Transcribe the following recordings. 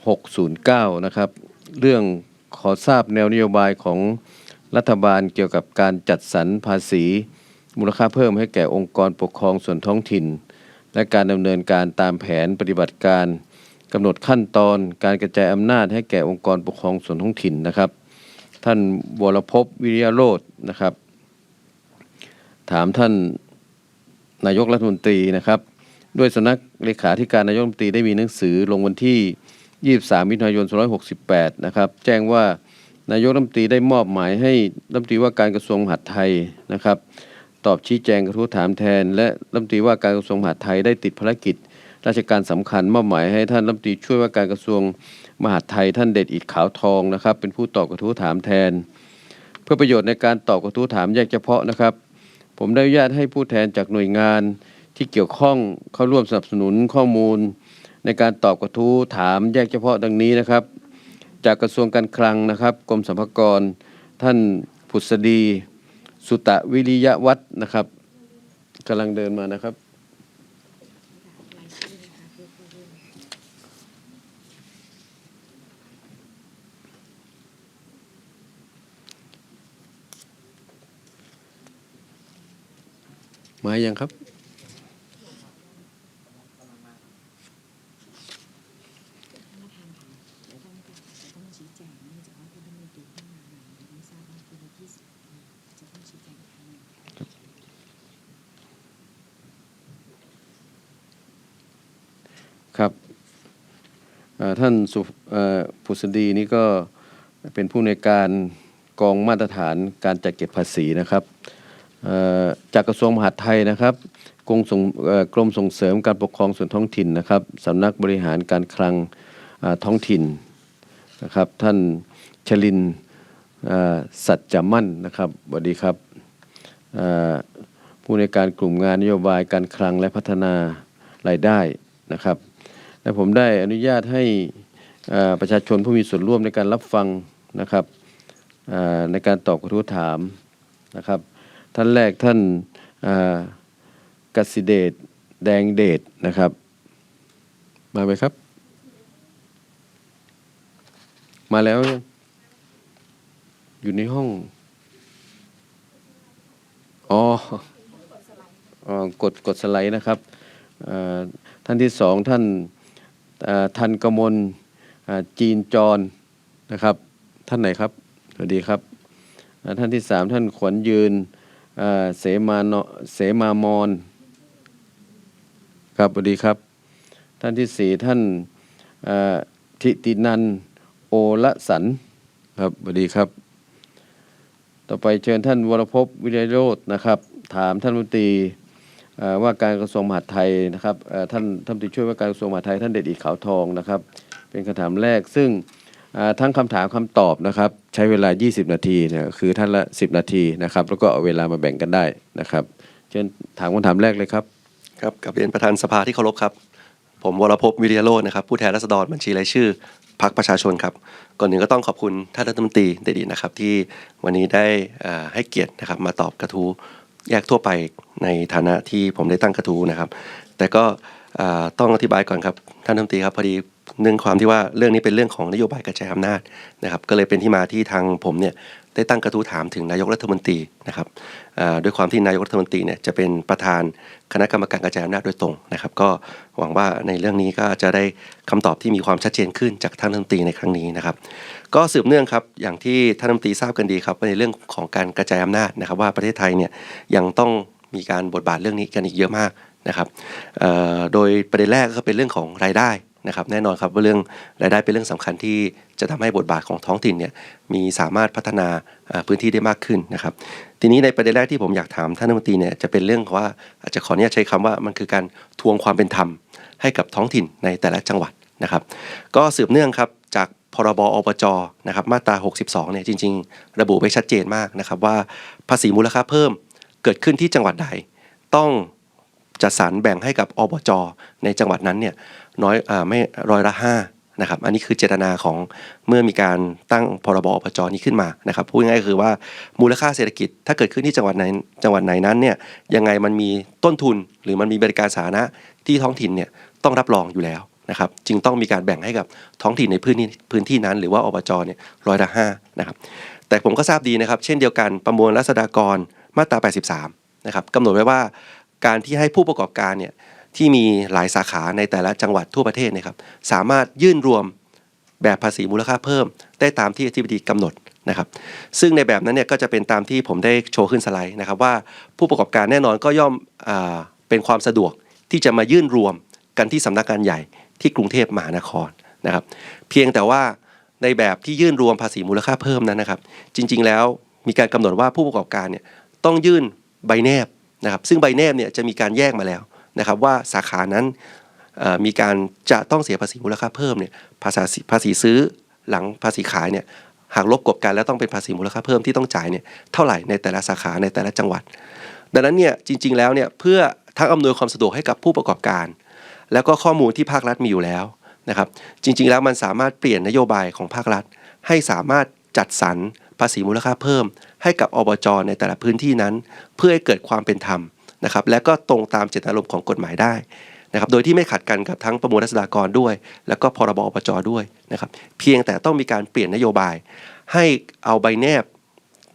609 นะครับ เรื่องขอทราบแนวนโยบายของรัฐบาลเกี่ยวกับการจัดสรรภาษี มูลค่าเพิ่มให้แก่องค์กรปกครองส่วนท้องถิ่น และการดำเนินการตามแผนปฏิบัติการกำหนดขั้นตอนการกระจายอำนาจให้แก่องค์กรปกครองส่วนท้องถิ่นนะครับ ท่านวรพวิริยโรจน์นะครับ ถามท่านนายกรัฐมนตรีนะครับ ด้วยสำนักเลขาธิการนายกรัฐมนตรีได้มีหนังสือลงวันที่ 23มิถุนายน2568 นะครับ แจ้งว่านายกรัฐมนตรีได้มอบหมายให้รัฐมนตรีว่าการกระทรวงมหาดไทยนะครับ ตอบชี้แจงกระทู้ถามแทน และรัฐมนตรีว่าการกระทรวงมหาดไทยได้ติดภารกิจ ราชการสำคัญมอบหมายให้ท่านรัฐมนตรีช่วยว่าการกระทรวงมหาดไทย ท่านเดชอิดขาวทองนะครับ เป็นผู้ตอบกระทู้ถามแทน เพื่อประโยชน์ในการตอบกระทู้ถามแยกเฉพาะนะครับ ผมได้อนุญาตให้ผู้แทนจากหน่วยงานที่เกี่ยวข้องเข้าร่วมสนับสนุนข้อมูล ในการตอบกระทู้ถามแยกเฉพาะดังนี้นะครับ จากกระทรวงการคลังนะครับกรมสรรพากร ท่านผุษดี สุตะวิริยวัฒนะครับกำลังเดินมานะครับมายังครับครับเอ่อ ท่านสุผุษดีนี่ก็เป็นผู้ในการกองมาตรฐานการจัดเก็บภาษีนะครับจากกระทรวงมหาดไทยนะครับกรมส่งกรมส่งเสริมการปกครองส่วนท้องถิ่นนะครับสำนักบริหารการคลังท้องถิ่นนะครับ ท่านชลินสัจจมั่นนะครับสวัสดีครับผู้ในการกลุ่มงานนโยบายการคลังและพัฒนารายได้นะครับ และผมได้อนุญาตให้ประชาชนผู้มีส่วนร่วมในการรับฟังนะครับในการตอบกระทู้ถามนะครับ ท่านแรกท่านกสิเดชแดงเดชนะครับ มาไหมครับ มาแล้ว อยู่ในห้อง อ๋อ กดกดสไลด์นะครับ ท่านที่สองท่าน ทันกมลจีนจรนะครับ ท่านไหนครับ สวัสดีครับ ท่านที่สามท่านขวัญยืนเสมาเนเสมามอนครับสวัสดีครับ ท่านที่สี่ท่านทิตินันโอละสันครับสวัสดีครับ ต่อไปเชิญท่านวรพพวิริยโรจนะครับ ถามท่านมนตรี ว่าการกระทรวงมหาดไทยนะครับท่านท่านรัฐมนตรีช่วยว่าการกระทรวงมหาดไทยท่านเดชอิขาวทองนะครับ เป็นคำถามแรกซึ่งทั้งคำถามคำตอบนะครับใช้เวลา 20 นาทีเนี่ยคือท่านละ 10 นาทีนะครับ แล้วก็เอาเวลามาแบ่งกันได้นะครับเชิญถามคำถามแรกเลยครับครับกับเรียนประธานสภาที่เคารพครับ ผมวรพพวิริยโรจน์นะครับผู้แทนราษฎรบัญชีรายชื่อพรรคประชาชนครับ ก่อนหนึ่งก็ต้องขอบคุณท่านรัฐมนตรีเดชอินะครับที่วันนี้ได้ให้เกียรตินะครับมาตอบกระทู้ แยกทั่วไปในฐานะที่ผมได้ตั้งกระทู้นะครับ แต่ก็ต้องอธิบายก่อนครับท่านรัฐมนตรีครับพอดี เนื่องความที่ว่าเรื่องนี้เป็นเรื่องของนโยบายกระจายอำนาจนะครับก็เลยเป็นที่มาที่ทางผมเนี่ยได้ตั้งกระทู้ถามถึงนายกรัฐมนตรีนะครับด้วยความที่นายกรัฐมนตรีเนี่ยจะเป็นประธานคณะกรรมการกระจายอำนาจโดยตรงนะครับ ก็หวังว่าในเรื่องนี้ก็จะได้คำตอบที่มีความชัดเจนขึ้นจากท่านรัฐมนตรีในครั้งนี้นะครับ ก็สืบเนื่องครับอย่างที่ท่านรัฐมนตรีทราบกันดีครับในเรื่องของการกระจายอำนาจนะครับ ว่าประเทศไทยเนี่ยยังต้องมีการบทบาทเรื่องนี้กันอีกเยอะมากนะครับโดยประเด็นแรกก็เป็นเรื่องของรายได้ นะครับแน่นอนครับว่าเรื่องรายได้เป็นเรื่องสำคัญที่จะทำให้บทบาทของท้องถิ่นเนี่ยมีสามารถพัฒนาพื้นที่ได้มากขึ้นนะครับ ทีนี้ในประเด็นแรกที่ผมอยากถามท่านรัฐมนตรีเนี่ยจะเป็นเรื่องว่าอาจจะขออนุญาตใช้คำว่ามันคือการทวงความเป็นธรรมให้กับท้องถิ่นในแต่ละจังหวัดนะครับ ก็สืบเนื่องครับจากพรบอบจนะครับมาตรา 62เนี่ยจริง ๆ ระบุไว้ชัดเจนมากนะครับว่าภาษีมูลค่าเพิ่มเกิดขึ้นที่จังหวัดใดต้องจัดสรรแบ่งให้กับอบจในจังหวัดนั้นเนี่ย น้อยอไม่ร้อยละห้านะครับอันนี้คือเจตนาของเมื่อมีการตั้งพรบอบจนี้ขึ้นมานะครับพูดง่ายๆคือว่ามูลค่าเศรษฐกิจถ้าเกิดขึ้นที่จังหวัดไหนจังหวัดไหนนั้นเนี่ยยังไงมันมีต้นทุนหรือมันมีบริการสาธารณะที่ท้องถิ่นเนี่ยต้องรับรองอยู่แล้วนะครับจึงต้องมีการแบ่งให้กับท้องถิ่นในพื้นที่พื้นที่นั้น หรือว่าอบจเนี่ยร้อยละห้านะครับแต่ผมก็ทราบดีนะครับ เช่นเดียวกันประมวลรัษฎากรมาตรา 83นะครับกำหนดไว้ว่าการที่ให้ผู้ประกอบการเนี่ย ที่มีหลายสาขาในแต่ละจังหวัดทั่วประเทศนะครับสามารถยื่นรวมแบบภาษีมูลค่าเพิ่ม ได้ตามที่อธิบดีกำหนดนะครับ ซึ่งในแบบนั้นเนี่ยก็จะเป็นตามที่ผมได้โชว์ขึ้นสไลด์นะครับ ว่าผู้ประกอบการแน่นอนก็ย่อมอเป็นความสะดวกที่จะมายื่นรวมกันที่สำนักงานใหญ่ที่กรุงเทพมหานครนะครับ เพียงแต่ว่าในแบบที่ยื่นรวมภาษีมูลค่าเพิ่มนั้นนะครับ จริง ๆ แล้วมีการกำหนดว่าผู้ประกอบการเนี่ยต้องยื่นใบแนบนะครับ ซึ่งใบแนบเนี่ยจะมีการแยกมาแล้ว นะครับว่าสาขานั้นมีการจะต้องเสียภาษีมูลค่าเพิ่มเนี่ยภาษีภาษีซื้อหลังภาษีขายเนี่ยหากลบกบกันแล้วต้องเป็นภาษีมูลค่าเพิ่มที่ต้องจ่ายเนี่ยเท่าไหร่ในแต่ละสาขาในแต่ละจังหวัด ดังนั้นเนี่ยจริง ๆ แล้วเนี่ยเพื่อทั้งอำนวยความสะดวกให้กับผู้ประกอบการ แล้วก็ข้อมูลที่ภาครัฐมีอยู่แล้วนะครับจริง ๆ แล้วมันสามารถเปลี่ยนนโยบายของภาครัฐ ให้สามารถจัดสรรภาษีมูลค่าเพิ่ม ให้กับอบจในแต่ละพื้นที่นั้น เพื่อให้เกิดความเป็นธรรม นะครับและก็ตรงตามเจตนารมณ์ของกฎหมายได้นะครับโดยที่ไม่ขัดกันกับทั้งประมวลรัษฎากรด้วย แล้วก็พรบอบจด้วยนะครับเพียงแต่ต้องมีการเปลี่ยนนโยบาย ให้เอาใบแนบ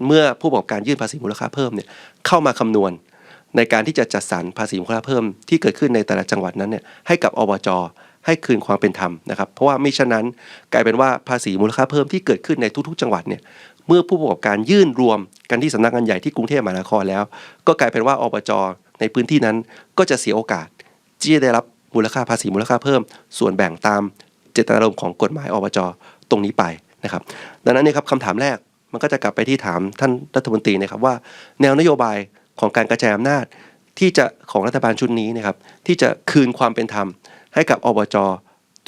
เมื่อผู้ประกอบการยื่นภาษีมูลค่าเพิ่มเนี่ยเข้ามาคำนวณ ในการที่จะจัดสรรภาษีมูลค่าเพิ่มที่เกิดขึ้นในแต่ละจังหวัดนั้นเนี่ยให้กับอบจให้คืนความเป็นธรรมนะครับ เพราะว่าไม่ฉะนั้นกลายเป็นว่าภาษีมูลค่าเพิ่มที่เกิดขึ้นในทุกๆ จังหวัดเนี่ยเมื่อผู้ประกอบการยื่นรวม กันที่สำนักงานใหญ่ที่กรุงเทพมหานครแล้ว ก็กลายเป็นว่าอบจในพื้นที่นั้นก็จะเสียโอกาสที่จะได้รับมูลค่าภาษีมูลค่าเพิ่ม ส่วนแบ่งตามเจตนารมณ์ของกฎหมายอบจตรงนี้ไปนะครับ ดังนั้นเนี่ยครับคำถามแรกมันก็จะกลับไปที่ถามท่านรัฐมนตรีนะครับว่า แนวนโยบายของการกระจายอำนาจที่จะของรัฐบาลชุดนี้นะครับ ที่จะคืนความเป็นธรรม ให้กับอบจ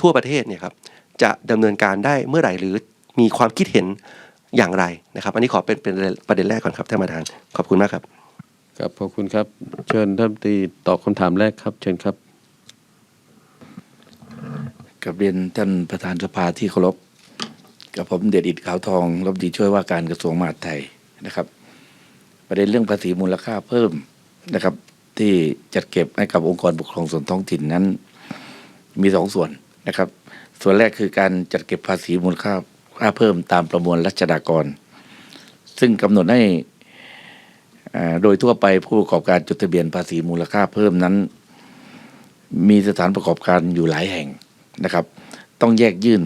ทั่วประเทศเนี่ยครับจะดำเนินการได้เมื่อไหร่หรือมีความคิดเห็น อย่างไรนะครับ อันนี้ขอเป็นเป็นประเด็นแรกก่อนครับท่านประธาน ขอบคุณมากครับครับขอบคุณครับ เชิญท่านรัฐมนตรีตอบคำถามแรกครับ เชิญครับกับเรียนท่านประธานสภาที่เคารพกับผมเดชอิดขาวทองรัฐมนตรีช่วยว่าการกระทรวงมหาดไทยนะครับ ประเด็นเรื่องภาษีมูลค่าเพิ่มนะครับ ที่จัดเก็บให้กับองค์กรปกครองส่วนท้องถิ่นนั้น มีสองส่วนนะครับ ส่วนแรกคือการจัดเก็บภาษีมูลค่า ค่าเพิ่มตามประมวลรัชดากร ซึ่งกำหนดให้โดยทั่วไปผู้ประกอบการจดทะเบียนภาษีมูลค่าเพิ่มนั้น มีสถานประกอบการอยู่หลายแห่งนะครับ ต้องแยกยื่น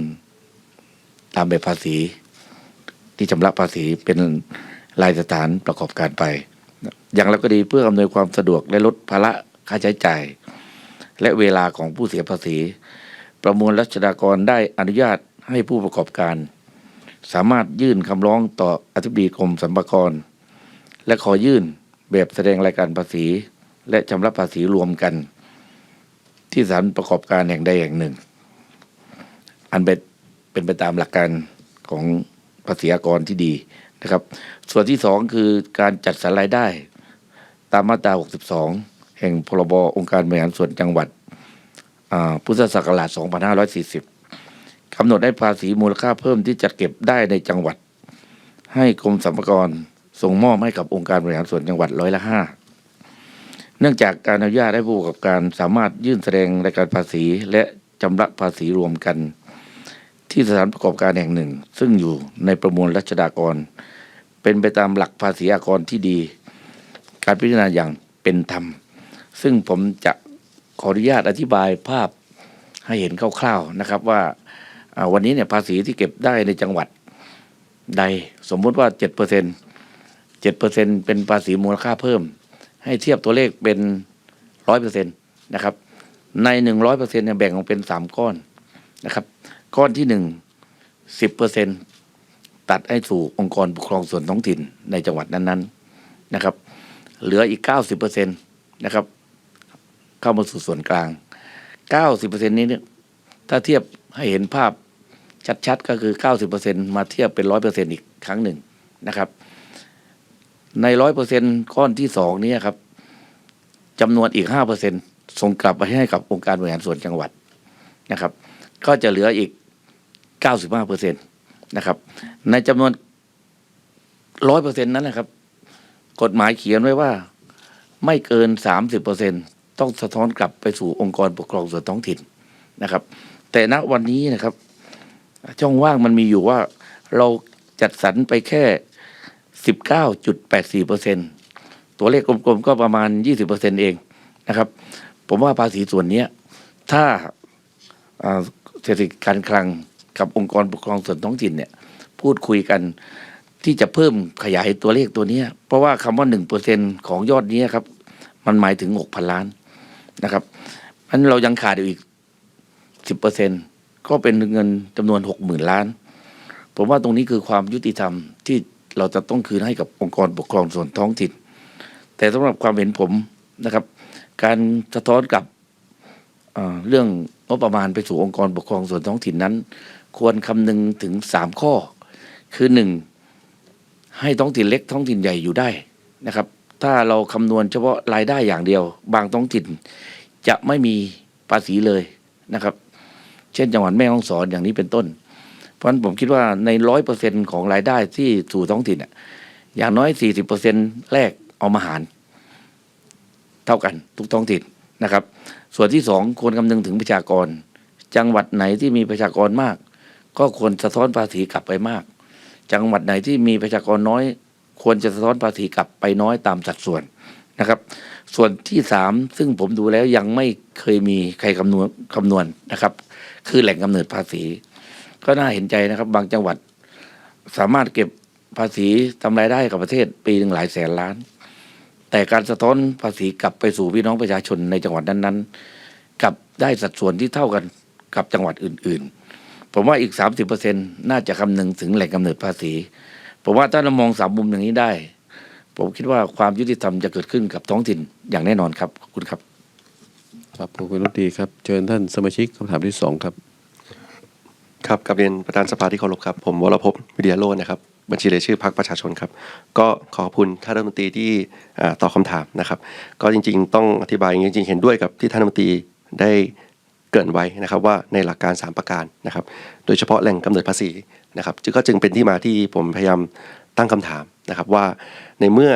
ตามแบบภาษี ที่ชำระภาษีเป็นรายสถานประกอบการไป อย่างไรก็ดีเพื่ออำนวยความสะดวกและลดภาระค่าใช้จ่าย และเวลาของผู้เสียภาษี ประมวลรัชดากรได้อนุญาตให้ผู้ประกอบการ สามารถยื่นคำร้องต่ออธิบดีกรมสรรพากร และขอยื่นแบบแสดงรายการภาษี และชำระภาษีรวมกัน ที่สถานประกอบการแห่งใดแห่งหนึ่ง อันเป็นเป็นไปตามหลักการของภาษีอากรที่ดีนะครับ ส่วนที่สองคือการจัดสรรรายได้ ตามมาตรา 62 แห่งพรบองค์การบริหารส่วนจังหวัดพุทธศักราช 2540 กำหนดให้ภาษีมูลค่าเพิ่มที่จัดเก็บได้ในจังหวัด ให้กรมสรรพากรส่งมอบให้กับองค์การบริหารส่วนจังหวัดร้อยละห้าเนื่องจากการอนุญาตให้ผู้ประกอบการสามารถยื่นแสดงรายการภาษีและชำระภาษีรวมกัน ที่สถานประกอบการแห่งหนึ่ง ซึ่งอยู่ในประมวลรัชดากร เป็นไปตามหลักภาษีอากรที่ดี การพิจารณาอย่างเป็นธรรม ซึ่งผมจะขออนุญาตอธิบายภาพให้เห็นคร่าวๆนะครับว่า วันนี้เนี่ยภาษีที่เก็บได้ในจังหวัดใด สมมุติว่าเจ็ดเปอร์เซ็นเจ็ดเปอร์เซ็นเป็นภาษีมูลค่าเพิ่ม ให้เทียบตัวเลขเป็นร้อยเปอร์เซ็นต์นะครับ ในหนึ่งร้อยเปอร์เซ็นต์เนี่ยแบ่งออกเป็นสามก้อนนะครับ ก้อนที่หนึ่งสิบเปอร์เซ็นตัดให้สู่องค์กรปกครองส่วนท้องถิ่นในจังหวัดนั้นๆนะครับ เหลืออีกเก้าสิบเปอร์เซ็นต์นะครับ เข้ามาสู่ส่วนกลางเก้าสิบเปอร์เซ็นนี้เนี่ย ถ้าเทียบให้เห็นภาพชัดๆ ก็คือเก้าสิบเปอร์เซ็นมาเทียบเป็นร้อยเปอร์เซ็นอีกครั้งหนึ่งนะครับ ในร้อยเปอร์เซ็นก้อนที่สองนี้ครับจำนวนอีกห้าเปอร์เซ็นส่งกลับไปให้กับองค์การบริหารส่วนจังหวัดนะครับ ก็จะเหลืออีกเก้าสิบห้าเปอร์เซ็นตนะครับ ในจำนวนร้อยเปอร์เซ็นนั้นนะครับ กฎหมายเขียนไว้ว่าไม่เกินสามสิบเปอร์เซ็นต้องสะท้อนกลับไปสู่องค์กรปกครองส่วนท้องถิ่นนะครับ แต่ณวันนี้นะครับ ช่องว่างมันมีอยู่ว่าเราจัดสรรไปแค่สิบเก้าจุดแปดสี่เปอร์เซ็นตัวเลขกลมๆก็ประมาณยี่สิบเปอร์เซ็นเองนะครับ ผมว่าภาษีส่วนเนี้ยถ้าเศรษฐกิจการคลังกับองค์กรปกครองส่วนท้องถิ่นเนี่ย พูดคุยกันที่จะเพิ่มขยายตัวเลขตัวเนี้ยเพราะว่าคำว่าหนึ่งเปอร์เซ็นของยอดนี้ครับ มันหมายถึงหกพันล้านนะครับอันเรายังขาดอยู่อีก สิบเปอร์เซ็นก็เป็นเงินจำนวนหกหมื่นล้าน ผมว่าตรงนี้คือความยุติธรรมที่เราจะต้องคืนให้กับองค์กรปกครองส่วนท้องถิ่น แต่สำหรับความเห็นผมนะครับ การสะท้อนกับเอ่อเรื่องงบประมาณไปสู่องค์กรปกครองส่วนท้องถิ่นนั้น ควรคำนึงถึงสามข้อ คือหนึ่งให้ท้องถิ่นเล็กท้องถิ่นใหญ่อยู่ได้นะครับ ถ้าเราคำนวณเฉพาะรายได้อย่างเดียว บางท้องถิ่นจะไม่มีภาษีเลยนะครับ เช่นจังหวัดแม่ฮ่องสอนอย่างนี้เป็นต้น เพราะฉะนั้นผมคิดว่าในร้อยเปอร์เซ็นของรายได้ที่สู่ท้องถิ่นอะอย่างน้อยสี่สิบเปอร์เซ็นแรกเอามาหาร เท่ากันทุกท้องถิ่นนะครับ ส่วนที่สองควรคำนึงถึงประชากร จังหวัดไหนที่มีประชากรมาก ก็ควรสะท้อนภาษีกลับไปมาก จังหวัดไหนที่มีประชากรน้อย ควรจะสะท้อนภาษีกลับไปน้อยตามสัดส่วนนะครับ ส่วนที่สามซึ่งผมดูแล้วยังไม่เคยมีใครคำนวณคำนวณนะครับ คือแหล่งกำเนิดภาษี ก็น่าเห็นใจนะครับ บางจังหวัดสามารถเก็บภาษีทำรายได้กับประเทศปีหนึ่งหลายแสนล้าน แต่การสะท้อนภาษีกลับไปสู่พี่น้องประชาชนในจังหวัดนั้นๆกลับได้สัดส่วนที่เท่ากันกับจังหวัดอื่น ๆ ผมว่าอีกสามสิบเปอร์เซ็นน่าจะคำนึงถึงแหล่งกำเนิดภาษี ผมว่าถ้าเรามองสามมุมอย่างนี้ได้ ผมคิดว่าความยุติธรรมจะเกิดขึ้นกับท้องถิ่นอย่างแน่นอนครับขอบคุณครับ ครับขอบคุณรัฐมนตรีครับเชิญท่านสมาชิกคำถามที่สองครับ ครับกับเรียนประธานสภาที่เคารพครับ ผมวรพวิทยาโรจน์นะครับบัญชีรายชื่อพรรคประชาชนครับ ก็ขอบคุณท่านรัฐมนตรีที่อ่าตอบคำถามนะครับ ก็จริง ๆ ต้องอธิบายอย่างนี้จริง ๆ เห็นด้วยกับที่ท่านรัฐมนตรีได้เกินไว้นะครับว่าในหลักการ 3 ประการนะครับ โดยเฉพาะแหล่งกำเนิดภาษีนะครับจึงก็จึงเป็นที่มาที่ผมพยายามตั้งคำถามนะครับว่าในเมื่อ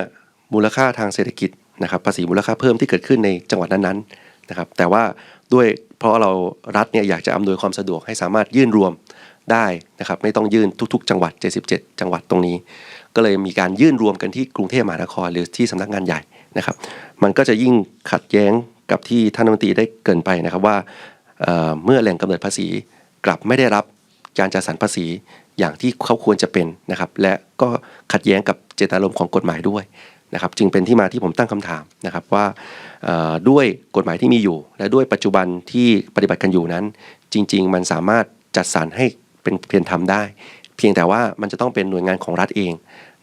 มูลค่าทางเศรษฐกิจนะครับภาษีมูลค่าเพิ่มที่เกิดขึ้นในจังหวัดนั้นๆ นะครับแต่ว่าด้วยเพราะเรารัฐเนี่ยอยากจะอำนวยความสะดวกให้สามารถยื่นรวมได้นะครับไม่ต้องยื่นทุก ๆ จังหวัด 77 จังหวัดตรงนี้ ก็เลยมีการยื่นรวมกันที่กรุงเทพมหานครหรือที่สำนักงานใหญ่นะครับ มันก็จะยิ่งขัดแย้งกับที่ท่านรัฐมนตรีได้เกินไปนะครับว่าเเมื่อแหล่งกำเนิดภาษีกลับไม่ได้รับการจัดสรรภาษีอย่างที่เขาควรจะเป็นนะครับ และก็ขัดแย้งกับเจตนารมณ์ของกฎหมายด้วย นะครับจึงเป็นที่มาที่ผมตั้งคำถามนะครับว่าด้วยกฎหมายที่มีอยู่ และด้วยปัจจุบันที่ปฏิบัติกันอยู่นั้น จริง ๆ มันสามารถจัดสรรให้เป็นเพียงทำได้ เพียงแต่ว่ามันจะต้องเป็นหน่วยงานของรัฐเอง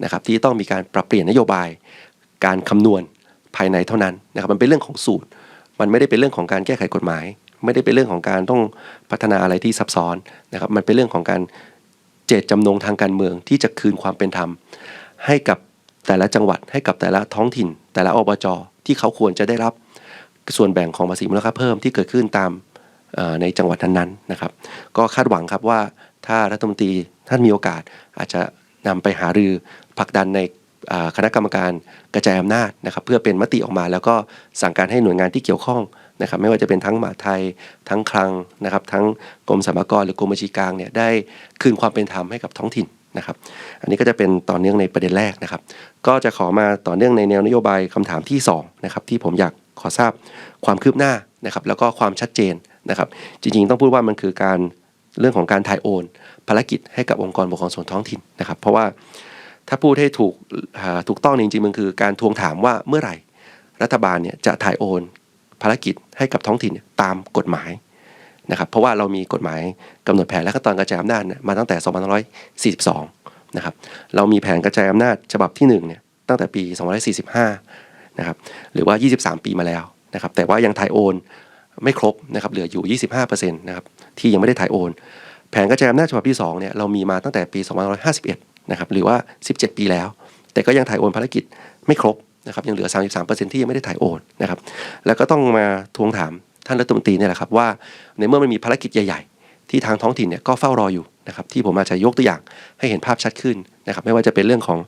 นะครับที่ต้องมีการปรับเปลี่ยนนโยบาย การคำนวณภายในเท่านั้นนะครับมันเป็นเรื่องของสูตร มันไม่ได้เป็นเรื่องของการแก้ไขกฎหมาย ไม่ได้เป็นเรื่องของการต้องพัฒนาอะไรที่ซับซ้อนนะครับมันเป็นเรื่องของการเจตจำนงทางการเมืองที่จะคืนความเป็นธรรมให้กับ แต่ละจังหวัดให้กับแต่ละท้องถิ่น แต่ละอบจที่เขาควรจะได้รับส่วนแบ่งของภาษีมูลค่าเพิ่มที่เกิดขึ้นตามในจังหวัดนั้นๆนะครับ ก็คาดหวังครับว่าถ้ารัฐมนตรีท่านมีโอกาสอาจจะนำไปหารือผลักดันในคณะกรรมการกระจายอำนาจนะครับเพื่อเป็นมติออกมา แล้วก็สั่งการให้หน่วยงานที่เกี่ยวข้องนะครับไม่ว่าจะเป็นทั้งมหาไทย ทั้งคลังนะครับทั้งกรมสรรพากรหรือกรมบัญชีกลางเนี่ยได้คืนความเป็นธรรมให้กับท้องถิ่น นะครับ อันนี้ก็จะเป็นต่อเนื่องในประเด็นแรกนะครับ ก็จะขอมาต่อเนื่องในแนวนโยบายคำถามที่สองนะครับที่ผมอยากขอทราบความคืบหน้านะครับแล้วก็ความชัดเจนนะครับ จริงๆ ต้องพูดว่ามันคือการเรื่องของการถ่ายโอน ภารกิจให้กับองค์กรปกครองส่วนท้องถิ่นนะครับ เพราะว่าถ้าพูดให้ถูกถูกต้องจริงๆมันคือการทวงถามว่าเมื่อไหร่ รัฐบาลเนี่ยจะถ่ายโอน ภารกิจให้กับท้องถิ่นตามกฎหมาย นะครับเพราะว่าเรามีกฎหมายกำหนดแผนและขั้นตอนกระจายอำนาจมาตั้งแต่ 2542 นะครับเรามีแผนกระจายอำนาจฉบับที่1เนี่ยตั้งแต่ปี 2545 นะครับหรือว่า 23 ปีมาแล้วนะครับแต่ว่ายังถ่ายโอนไม่ครบนะครับเหลืออยู่ 25%นะครับที่ยังไม่ได้ถ่ายโอน แผนกระจายอำนาจฉบับที่2เนี่ยเรามีมาตั้งแต่ปี 2551 นะครับหรือว่า 17 ปีแล้ว แต่ก็ยังถ่ายโอนภารกิจไม่ครบนะครับยังเหลือ 33%ที่ยังไม่ได้ถ่ายโอนนะครับแล้วก็ต้องมาทวงถาม ท่านรัฐมนตรีเนี่ยแหละครับว่าในเมื่อมันมีภารกิจใหญ่ ๆ ที่ทางท้องถิ่นเนี่ยก็เฝ้ารออยู่นะครับที่ผมอาจจะยกตัวอย่างให้เห็นภาพชัดขึ้นนะครับไม่ว่าจะเป็นเรื่องของ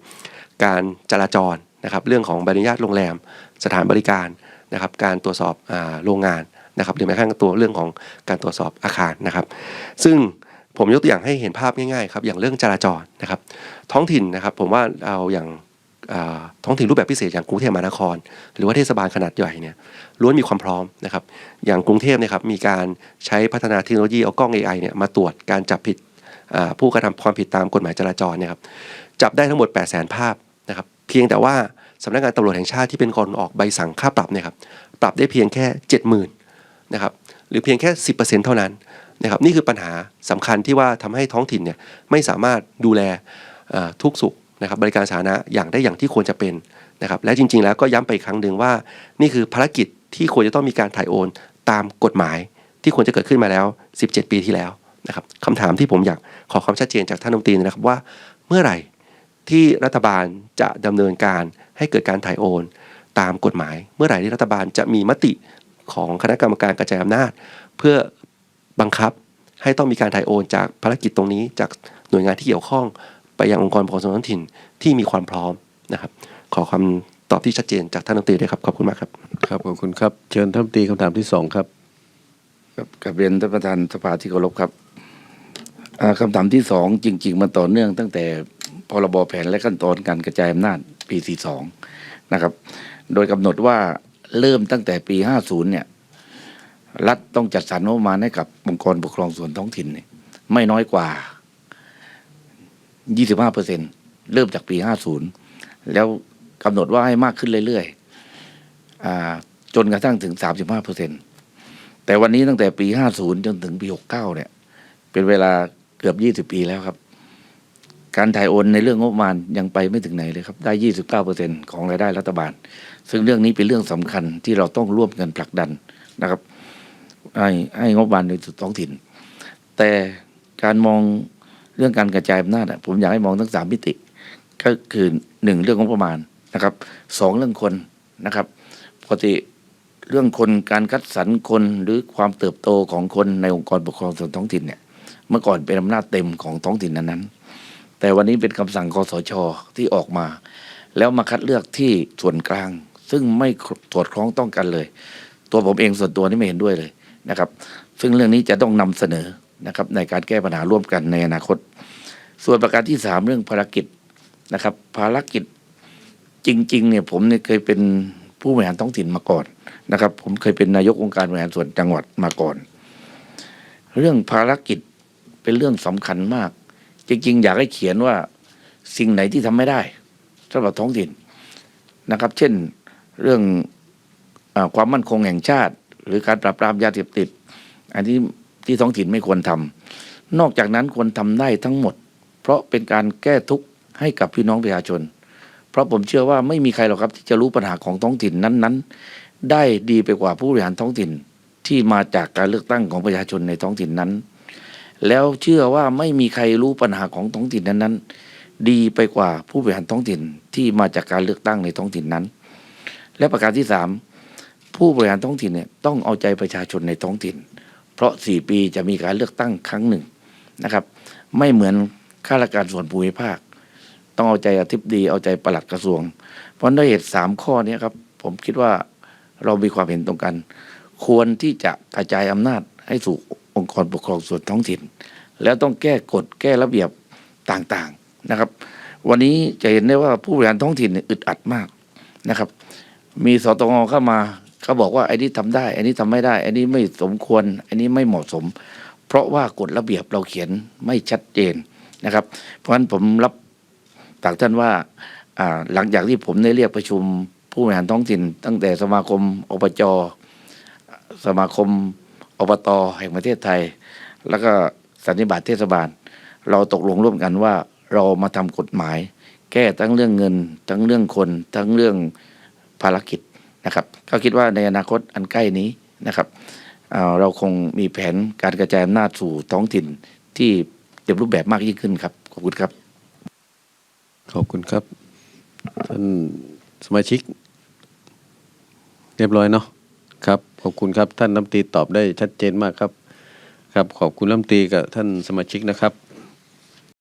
การจราจรนะครับเรื่องของใบอนุญาตโรงแรม สถานบริการนะครับการตรวจสอบอโรงงานนะครับหรือแม้กระทั่งตัวเรื่องของการตรวจสอบอาคารนะครับ ซึ่งผมยกตัวอย่างให้เห็นภาพง่ายๆครับอย่างเรื่องจราจรนะครับท้องถิ่นนะครับผมว่าเอาอย่าง ท้องถิ่นรูปแบบพิเศษอย่างกรุงเทพมหานคร หรือว่าเทศบาลขนาดใหญ่เนี่ยล้วนมีความพร้อมนะครับอย่างกรุงเทพเนี่ยครับมีการใช้พัฒนาเทคโนโลยีเอากล้อง AI เนี่ยมาตรวจการจับผิดผู้กระทำความผิดตามกฎหมายจราจรเนี่ยครับจับได้ทั้งหมด 8 0 0 0 0 0 ภาพนะครับเพียงแต่ว่าสำนักงานตำรวจแห่งชาติที่เป็นคนออกใบสั่งค่าปรับเนี่ยครับปรับได้เพียงแค่ 70,000นะครับหรือเพียงแค่ 10%เท่านั้นนะครับนี่คือปัญหาสำคัญที่ว่าทำให้ท้องถิ่นเนี่ยไม่สามารถดูแลทุกสุข นะครับบริการสาธารณะอย่างได้อย่างที่ควรจะเป็นนะครับและจริง ๆ แล้วก็ย้ำไปอีกครั้งหนึ่งว่า นี่คือภารกิจที่ควรจะต้องมีการถ่ายโอนตามกฎหมายที่ควรจะเกิดขึ้นมาแล้ว 17 ปีที่แล้วนะครับคำถามที่ผมอยากขอความชัดเจนจากท่านรัฐมนตรีนะครับว่าเมื่อไหร่ที่รัฐบาลจะดำเนินการให้เกิดการถ่ายโอน ตามกฎหมาย เมื่อไหร่ที่รัฐบาลจะมีมติของคณะกรรมการกระจายอำนาจ เพื่อบังคับให้ต้องมีการถ่ายโอนจากภารกิจตรงนี้จากหน่วยงานที่เกี่ยวข้อง ไปยังองค์กรปกครองส่วนท้องถิ่นที่มีความพร้อมนะครับ ขอคำตอบที่ชัดเจนจากท่านรัฐมนตรีด้วยครับขอบคุณมากครับครับขอบคุณครับเชิญท่านรัฐมนตรีคำถามที่สองครับครับกับเรียนท่านประธานสภาที่เคารพครับอ่าคำถามที่สองจริง ๆมันต่อเนื่องตั้งแต่พรบแผนและขั้นตอนการกระจายอำนาจปี 42 นะครับ โดยกำหนดว่าเริ่มตั้งแต่ปี 50 เนี่ย รัฐต้องจัดสรรงบประมาณให้กับองค์กรปกครองส่วนท้องถิ่นเนี่ยไม่น้อยกว่า 25เปอร์เซ็นเริ่มจากปี50แล้วกำหนดว่าให้มากขึ้นเรื่อยๆอาจนกระทั่งถึง35เปอร์เซ็นตแต่วันนี้ตั้งแต่ปี50จนถึงปี69เนี่ย เป็นเวลาเกือบ20ปีแล้วครับ การถ่ายโอนในเรื่องงบประมาณยังไปไม่ถึงไหนเลยครับ ได้29%ของรายได้รัฐบาล ซึ่งเรื่องนี้เป็นเรื่องสำคัญที่เราต้องร่วมกันผลักดันนะครับ ให้ให้งบประมาณในท้องถิ่น แต่การมอง เรื่องการกระจายอำนาจอะผมอยากให้มองทั้งสามมิติ ก็คือหนึ่งเรื่องงบประมาณนะครับสองเรื่องคนนะครับปกติเรื่องคนการคัดสรรคนหรือความเติบโตของคนในองค์กรปกครองส่วนท้องถิ่นเนี่ยเมื่อก่อนเป็นอำนาจเต็มของท้องถิ่นนั้นๆ แต่วันนี้เป็นคำสั่งคอสชที่ออกมา แล้วมาคัดเลือกที่ส่วนกลาง ซึ่งไม่สอดคล้องต้องกันเลย ตัวผมเองส่วนตัวนี่ไม่เห็นด้วยเลยนะครับ ซึ่งเรื่องนี้จะต้องนำเสนอ นะครับในการแก้ปัญหาร่วมกันในอนาคต ส่วนประการที่สามเรื่องภารกิจนะครับ ภารกิจจริงๆเนี่ยผมเนี่ยเคยเป็นผู้บริหารท้องถิ่นมาก่อนนะครับ ผมเคยเป็นนายกองค์การบริหารส่วนจังหวัดมาก่อน เรื่องภารกิจเป็นเรื่องสำคัญมาก จริง ๆ อยากให้เขียนว่าสิ่งไหนที่ทำไม่ได้สำหรับท้องถิ่นนะครับ เช่นเรื่องอความมั่นคงแห่งชาติ หรือการปราบปรามยาเสพติด อันนี้ ที่ท้องถิ่นไม่ควรทำนอกจากนั้นควรทำได้ทั้งหมด เพราะเป็นการแก้ทุกข์ให้กับพี่น้องประชาชน เพราะผมเชื่อว่าไม่มีใครหรอกครับที่จะรู้ปัญหาของท้องถิ่นนั้นๆ ได้ดีไปกว่าผู้บริหารท้องถิ่นที่มาจากการเลือกตั้งของประชาชนในท้องถิ่นนั้น แล้วเชื่อว่าไม่มีใครรู้ปัญหาของท้องถิ่นนั้นๆ ดีไปกว่าผู้บริหารท้องถิ่นที่มาจากการเลือกตั้งในท้องถิ่นนั้น และประการที่สามผู้บริหารท้องถิ่นเนี่ยต้องเอาใจประชาชนในท้องถิ่น เพราะสี่ปีจะมีการเลือกตั้งครั้งหนึ่งนะครับ ไม่เหมือนข้าราชการส่วนภูมิภาค ต้องเอาใจอธิบดีเอาใจปลัดกระทรวง เพราะด้วยเหตุสามข้อนี้ครับ ผมคิดว่าเรามีความเห็นตรงกัน ควรที่จะกระจายอำนาจให้สู่องค์กรปกครองส่วนท้องถิ่น แล้วต้องแก้กฎแก้ระเบียบต่างๆนะครับ วันนี้จะเห็นได้ว่าผู้บริหารท้องถิ่นอึดอัดมากนะครับ มีสตงเข้ามา เขาบอกว่าไอ้นี้ทำได้ไอ้นี้ทำไม่ได้ไอ้นี้ไม่สมควรไอ้นี้ไม่เหมาะสม เพราะว่ากฎระเบียบเราเขียนไม่ชัดเจนนะครับ เพราะฉะนั้นผมรับจากท่านว่าหลังจากที่ผมได้เรียกประชุมผู้บริหารท้องถิ่น ตั้งแต่สมาคมอบจสมาคมอบตแห่งประเทศไทย แล้วก็สันนิบาตเทศบาล เราตกลงร่วมกันว่าเรามาทำกฎหมาย แก้ทั้งเรื่องเงิน ทั้งเรื่องคน ทั้งเรื่องภารกิจ นะครับก็คิดว่าในอนาคตอันใกล้นี้นะครับเเราคงมีแผนการกระจายอำนาจสู่ท้องถิ่นที่เต็มรูปแบบมากยิ่งขึ้นครับ ขอบคุณครับ ขอบคุณครับท่านสมาชิก เรียบร้อยเนาะครับ ขอบคุณครับท่านรัฐมตีตอบได้ชัดเจนมากครับ ครับขอบคุณรัฐมตีกับท่านสมาชิกนะครับ